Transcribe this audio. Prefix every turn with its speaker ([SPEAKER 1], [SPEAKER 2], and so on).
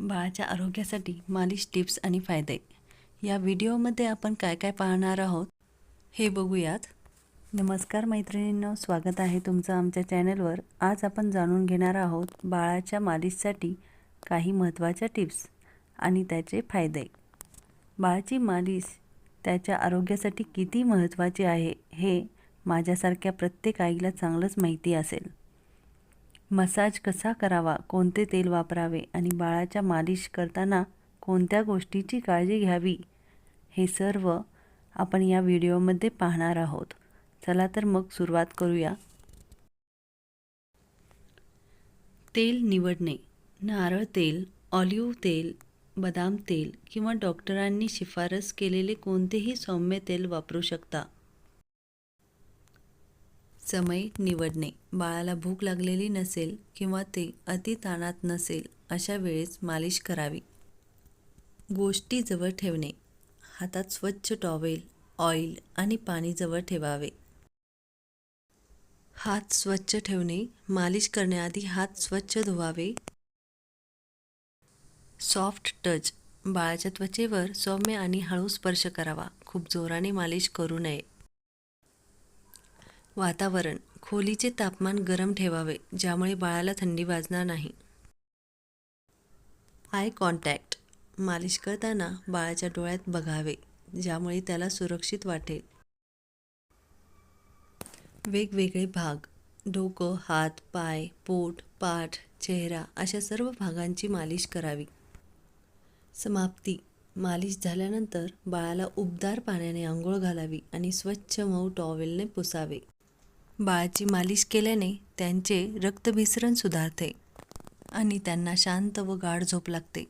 [SPEAKER 1] बाळाच्या आरोग्यासाठी मालिश टिप्स आणि फायदे. या व्हिडिओमध्ये आपण काय काय पाहणार आहोत हे बघूयात. नमस्कार मैत्रिणींनो स्वागत आहे तुमचं आमच्या चॅनलवर. आज आपण जाणून घेणार आहोत बाळाच्या मालिशसाठी काही महत्त्वाच्या टिप्स आणि त्याचे फायदे. बाळाची मालिश त्याच्या आरोग्यासाठी किती महत्त्वाची आहे हे माझ्यासारख्या प्रत्येक आईला चांगलंच माहिती असेल. मसाज कसा करावा कोणते तेल वापरावे आणि बाळाच्या मालिश करताना कोणत्या गोष्टीची काळजी घ्यावी हे सर्व आपण या व्हिडिओमध्ये पाहणार आहोत. चला तर मग सुरुवात करूया. तेल निवडणे. नारळ तेल ऑलिव्ह तेल बदाम तेल किंवा डॉक्टरांनी शिफारस केलेले कोणतेही सौम्य तेल वापरू शकता. समय निवडणे. बाळाला भूक लागलेली नसेल किंवा ते अतिताणात नसेल अशा वेळेस मालिश करावी. गोष्टी जवळ ठेवणे. हातात स्वच्छ टॉवेल ऑइल आणि पाणी जवळ ठेवावे. हात स्वच्छ ठेवणे. मालिश करण्याआधी हात स्वच्छ धुवावे. Soft touch. बाळाच्या त्वचेवर सौम्य आणि हळू स्पर्श करावा. खूप जोराने मालिश करू नये. वातावरण. खोलीचे तापमान गरम ठेवावे ज्यामुळे बाळाला थंडी वाजणार नाही. आय कॉन्टॅक्ट मालिश करताना बाळाच्या डोळ्यात बघावे ज्यामुळे त्याला सुरक्षित वाटेल. वेगवेगळे भाग. डोकं हात पाय पोट पाठ चेहरा अशा सर्व भागांची मालिश करावी. समाप्ती. मालिश झाल्यानंतर बाळाला उबदार पाण्याने आंघोळ घालावी आणि स्वच्छ मऊ टॉवेलने पुसावे. बाळाची मालिश केल्याने त्यांचे रक्तभिसरण सुधारते आणि त्यांना शांत व गाढ झोप लागते.